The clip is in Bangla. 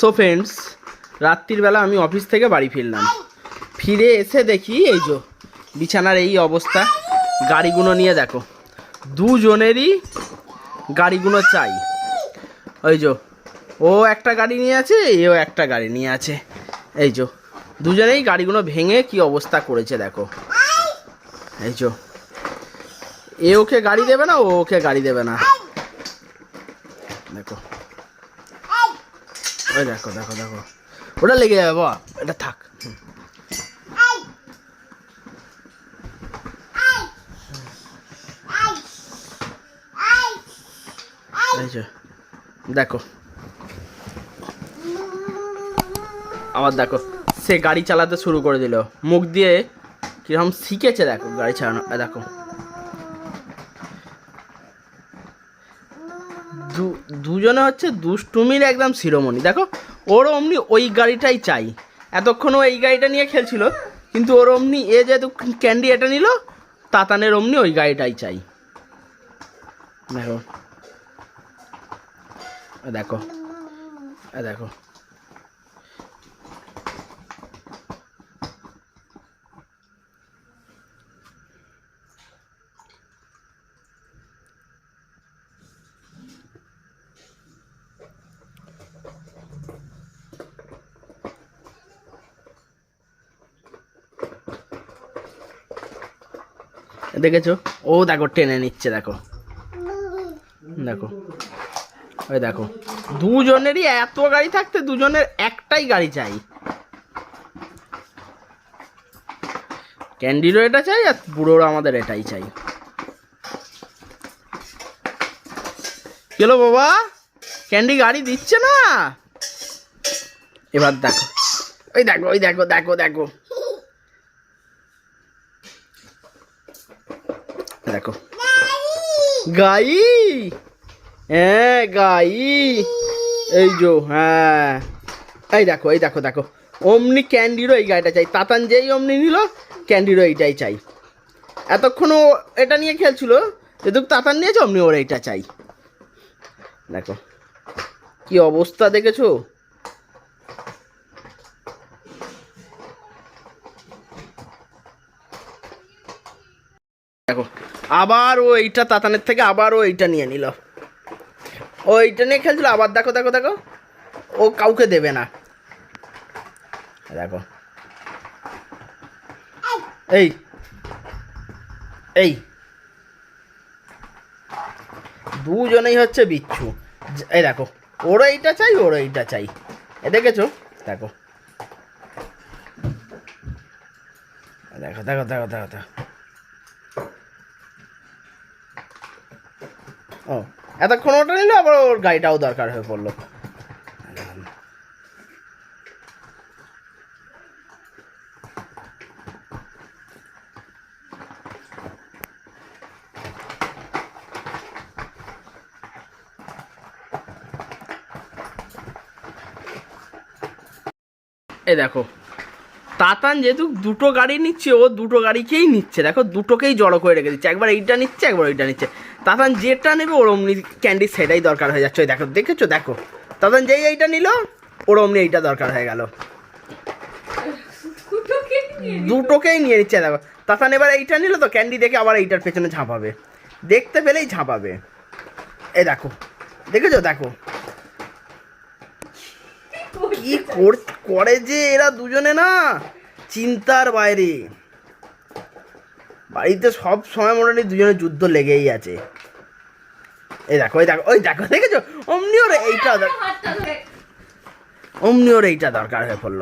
সো ফ্রেন্ডস রাত্রির বেলা আমি অফিস থেকে বাড়ি ফিরলাম। ফিরে এসে দেখি এই যে, বিছানার এই অবস্থা। গাড়িগুলো নিয়ে দেখো, দুজনেরই গাড়িগুলো চাই। ওই যে, ও একটা গাড়ি নিয়ে আছে, এও একটা গাড়ি নিয়ে আছে। এই যে, দুজনেই গাড়িগুলো ভেঙে কি অবস্থা করেছে দেখো। এই যে, এ ওকে গাড়ি দেবে না, ও ওকে গাড়ি দেবে না। দেখো। ওই দেখো দেখো দেখো। ওটা লেগে যাবে, বাবা। এটা থাক। দেখো। আবার দেখো, সে গাড়ি চালাতে শুরু করে দিল। মুখ দিয়ে কীরকম শিখেছে, দেখো, গাড়ি চালানো। দেখো। দুজনে হচ্ছে দুষ্টুমির একদম শিরোমণি। দেখো, ওর অমনি ওই গাড়িটাই চাই। এতক্ষণ ওই এই গাড়িটা নিয়ে খেলছিল, কিন্তু ওর অমনি এ যেহেতু ক্যান্ডি এটা নিল, তাতানের অমনি ওই গাড়িটাই চাই। দেখো। দেখো। দেখো। দেখেছ? ও দেখো, টেনে নিচ্ছে, দেখো। দেখো। ওই দেখো। দুজনেরই এত গাড়ি থাকতে দুজনের একটাই গাড়ি চাই। ক্যান্ডিরও এটা চাই আর বুড়োর আমাদের এটাই চাই। কেলো বাবা? ক্যান্ডি গাড়ি দিচ্ছে না? এবার দেখো। ওই দেখো ওই দেখো দেখো দেখো। দেখো। গাই? হ্যাঁ গাই। এই যো হ্যাঁ। এই দেখো এই দেখো দেখো। অমনি ক্যান্ডিরও এই গাড়িটা চাই। তাতান যেই অমনি নিল, ক্যান্ডিরও এইটাই চাই। এতক্ষণ ও এটা নিয়ে খেলছিল যেহেতু তাতান নিয়েছে, অমনি ওর এইটা চাই। দেখো। কি অবস্থা দেখেছ? দেখো। আবার ও এইটা তাতানের থেকে আবার ও এইটা নিয়ে নিল। ও এইটা নিয়ে খেলছিল, আবার দেখো দেখো দেখো। ও কাউকে দেবে না। দেখো। এই। এই। দুজনেই হচ্ছে বিচ্ছু। এই দেখো, ওরও এইটা চাই, ওরও এইটা চাই। এ দেখেছ? দেখো। দেখো দেখো দেখো দেখো দেখো। ও। এতক্ষণ ওটা নিল, আবার ওর গাড়িটাও দরকার হয়ে পড়ল। এই দেখো, তাতান যেহেতু দুটো গাড়ি নিচ্ছে, ও দুটো গাড়িকেই নিচ্ছে। দেখো, দুটোকেই জড়ো করে রেখে দিচ্ছে। একবার এইটা নিচ্ছে, একবার ওইটা নিচ্ছে। তাতান যেটা নেবে, ওর অমনি ক্যান্ডি সেটাই দরকার হয়ে যাচ্ছে। ওই দেখো, দেখেছ? দেখো। তাতান যেই এইটা নিল, ওর অমনি এইটা দরকার হয়ে গেল। দুটোকেই নিয়ে নিচ্ছে, দেখো। তাতান এবার এইটা নিল তো ক্যান্ডি দেখে আবার এইটার পেছনে ঝাঁপাবে। দেখতে পেলেই ঝাঁপাবে। এ দেখো, দেখেছ? দেখো। কি কর- যে এরা দুজনে না, চিন্তার বাইরে। বাড়িতে সব সময় মোটামুটি দুজনের যুদ্ধ লেগেই আছে। এই দেখো ওই দেখো ওই দেখো দেখেছ? অমনি ওর এইটা দরকার অমনি ওর এইটা দরকার হয়ে পড়ল।